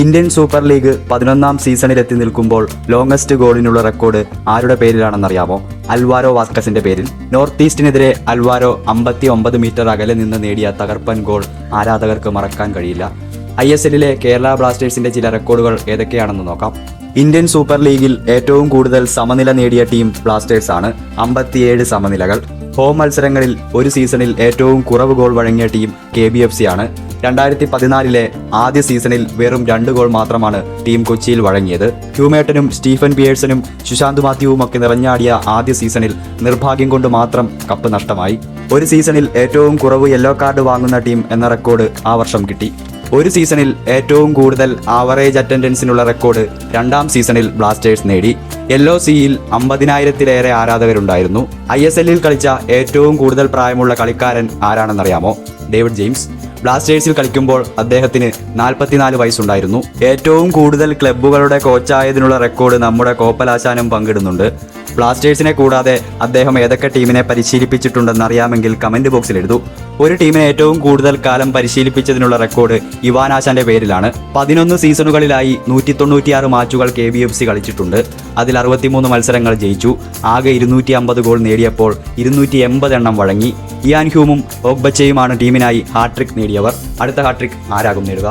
Indian super league പതിനൊന്നാം സീസണിലെത്തി നിൽക്കുമ്പോൾ longest ഗോളിനുള്ള record ആരുടെ പേരിലാണെന്നറിയാമോ? അൽവാരോ വാസ്കസിന്റെ പേരിൽ. നോർത്ത് ഈസ്റ്റിനെതിരെ അൽവാരോ അമ്പത്തി ഒമ്പത് മീറ്റർ അകലെ നിന്ന് നേടിയ തകർപ്പൻ ഗോൾ ആരാധകർക്ക് മറക്കാൻ കഴിയില്ല. ഐ എസ് എല്ലിലെ കേരള ബ്ലാസ്റ്റേഴ്സിന്റെ ചില റെക്കോർഡുകൾ ഏതൊക്കെയാണെന്ന് നോക്കാം. ഇന്ത്യൻ സൂപ്പർ ലീഗിൽ ഏറ്റവും കൂടുതൽ സമനില നേടിയ ടീം ബ്ലാസ്റ്റേഴ്സ് ആണ്. അമ്പത്തിയേഴ് സമനിലകൾ. ഹോം മത്സരങ്ങളിൽ ഒരു സീസണിൽ ഏറ്റവും കുറവ് goal വഴങ്ങിയ team K B F C ആണ്. രണ്ടായിരത്തി പതിനാലിലെ ആദ്യ സീസണിൽ വെറും രണ്ട് ഗോൾ മാത്രമാണ് ടീം കൊച്ചിയിൽ വഴങ്ങിയത്. ഹ്യൂമേട്ടനും സ്റ്റീഫൻ പിയേഴ്സനും സുശാന്ത് മാത്യുവും ഒക്കെ നിറഞ്ഞാടിയ ആദ്യ സീസണിൽ നിർഭാഗ്യം കൊണ്ട് മാത്രം കപ്പ് നഷ്ടമായി. ഒരു സീസണിൽ ഏറ്റവും കുറവ് യെല്ലോ കാർഡ് വാങ്ങുന്ന ടീം എന്ന റെക്കോർഡ് ആ വർഷം കിട്ടി. ഒരു സീസണിൽ ഏറ്റവും കൂടുതൽ ആവറേജ് അറ്റൻഡൻസിനുള്ള റെക്കോർഡ് രണ്ടാം സീസണിൽ ബ്ലാസ്റ്റേഴ്സ് നേടി. യെല്ലോ സിയിൽ അമ്പതിനായിരത്തിലേറെ ആരാധകരുണ്ടായിരുന്നു. ഐ എസ് എല്ലിൽ കളിച്ച ഏറ്റവും കൂടുതൽ പ്രായമുള്ള കളിക്കാരൻ ആരാണെന്നറിയാമോ? David James. ബ്ലാസ്റ്റേഴ്സിൽ കളിക്കുമ്പോൾ അദ്ദേഹത്തിന് നാൽപ്പത്തിനാല് വയസ്സുണ്ടായിരുന്നു. ഏറ്റവും കൂടുതൽ ക്ലബ്ബുകളുടെ കോച്ചായതിനുള്ള റെക്കോർഡ് നമ്മുടെ കോപ്പലാശാനും പങ്കിടുന്നുണ്ട്. ബ്ലാസ്റ്റേഴ്സിനെ കൂടാതെ അദ്ദേഹം ഏതൊക്കെ ടീമിനെ പരിശീലിപ്പിച്ചിട്ടുണ്ടെന്ന് അറിയാമെങ്കിൽ കമന്റ് ബോക്സിൽ എഴുതൂ. ഒരു ടീമിനെ ഏറ്റവും കൂടുതൽ കാലം പരിശീലിപ്പിച്ചതിനുള്ള റെക്കോർഡ് ഇവാനാശാന്റെ പേരിലാണ്. പതിനൊന്ന് സീസണുകളിലായി നൂറ്റി തൊണ്ണൂറ്റിയാറ് മാച്ചുകൾ കെ ബി എഫ് സി കളിച്ചിട്ടുണ്ട്. അതിൽ അറുപത്തിമൂന്ന് മത്സരങ്ങൾ ജയിച്ചു. ആകെ ഇരുന്നൂറ്റി അമ്പത് ഗോൾ നേടിയപ്പോൾ ഇരുന്നൂറ്റി എൺപത് എണ്ണം വഴങ്ങി. ഇയാൻ ഹ്യൂമും ഓഗ്ബച്ചയുമാണ് ടീമിനായി ഹാട്രിക് നേടിയവർ. അടുത്ത ഹാട്രിക് ആരാകും നേടുക?